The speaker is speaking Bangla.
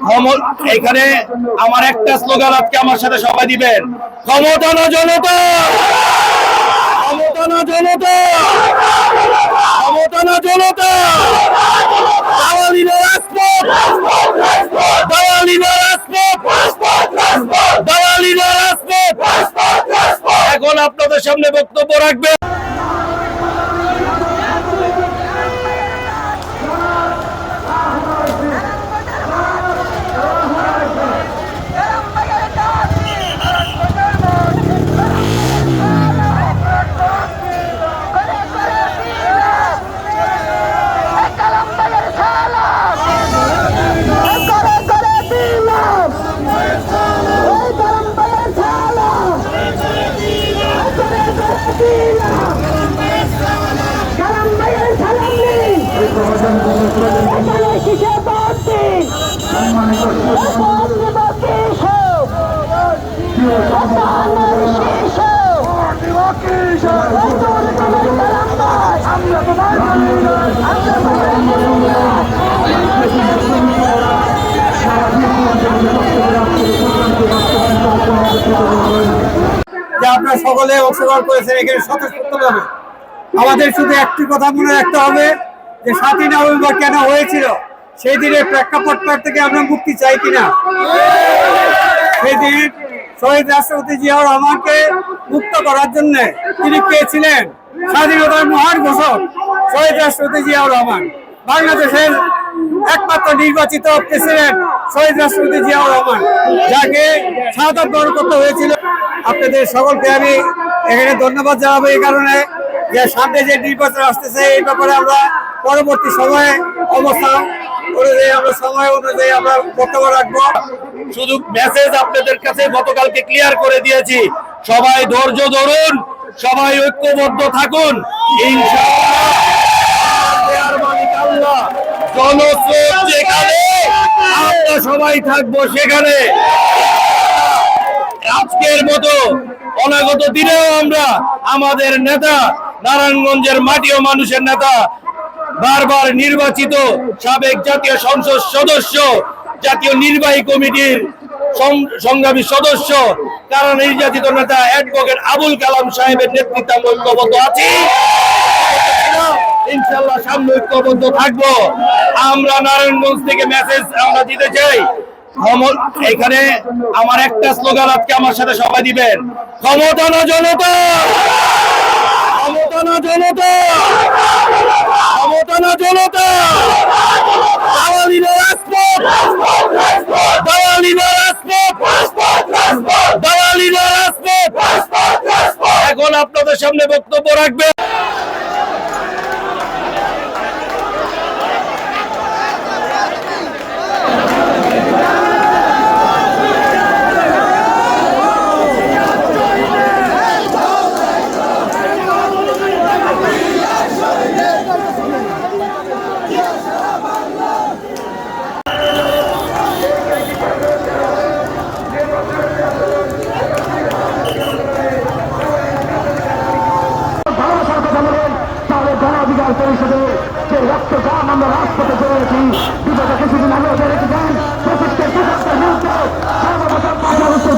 এখানে আমার একটা স্লোগান আজকে আমার সাথে সবাই দিবেন। ক্ষমতা না জনতা! ক্ষমতা না জনতা! ক্ষমতা না জনতা! এখন আপনাদের সামনে বক্তব্য রাখবেন। আপনারা সকলে অংশগ্রহণ করেছেন, এখানে স্বতঃস্ফূর্তভাবে আমাদের শুধু একটি কথা মনে রাখতে হবে, যে সাতই নভেম্বর কেন হয়েছিল? সেই দিনের প্রেক্ষাপটটা থেকে আমরা মুক্তি চাই কিনা? সেই দিন শহীদ রাষ্ট্রপতি জিয়াউর রহমানকে মুক্ত করার জন্য তিনি পেয়েছিলেন স্বাধীনতার মহান ঘোষক শহীদ রাষ্ট্রপতি জিয়াউর রহমান। বাংলাদেশের একমাত্র নির্বাচিত প্রেসিডেন্ট শহীদ রাষ্ট্রপতি জিয়াউর রহমান, যাকে সাদর বরণ করতে হয়েছিল। আপনাদের সকলকে আমি এখানে ধন্যবাদ জানাব এই কারণে যে সামনে যে নির্বাচন আসতেছে, এই ব্যাপারে আমরা পরবর্তী সময়ে অবস্থান অনুযায়ী আমরা সময় অনুযায়ী আমরা বক্তব্য রাখব। শুধু মেসেজ আপনাদের কাছে গতকালকে ক্লিয়ার করে দিয়েছি। সবাই ধৈর্য ধরুন, সবাই ঐক্যবদ্ধ থাকুন। যেখানে, আমরা সবাই থাকব সেখানে। আজকের মতো অনাগত দিনেও আমরা আমাদের নেতা, নারায়ণগঞ্জের মাটি ও মানুষের নেতা বারবার নির্বাচিত সাবেক জাতীয় সংসদ সদস্য, জাতীয় নির্বাহী কমিটির সংগ্রামী সদস্য কারণ নির্যাতিত নেতা অ্যাডভোকেট আবুল কালাম সাহেবের নেতৃত্বে আমরা ঐক্যবদ্ধ আছি। ইনশাল্লাহ সামনে ঐক্যবদ্ধ থাকব। আমরা নারায়ণগঞ্জ থেকে মেসেজ আমরা দিতে চাই। এখানে আমার একটা স্লোগান আজকে আমার সাথে সবাই দিবেন। ক্ষমতা না জনতা! ক্ষমতা না জনতা! ক্ষমতা না জনতা না রাজপথ। দাওয়ালি রাজপথ। দাওয়ালি রাজপথ। এখন আপনাদের সামনে বক্তব্য রাখবেন যে রক্ত গাম আমরা রাজপথে চলেছি বিগত কিছুদিন আগে চলেছিলেন প্রত্যেকটা সর্বপ্রথম পাঁচ আগস্টের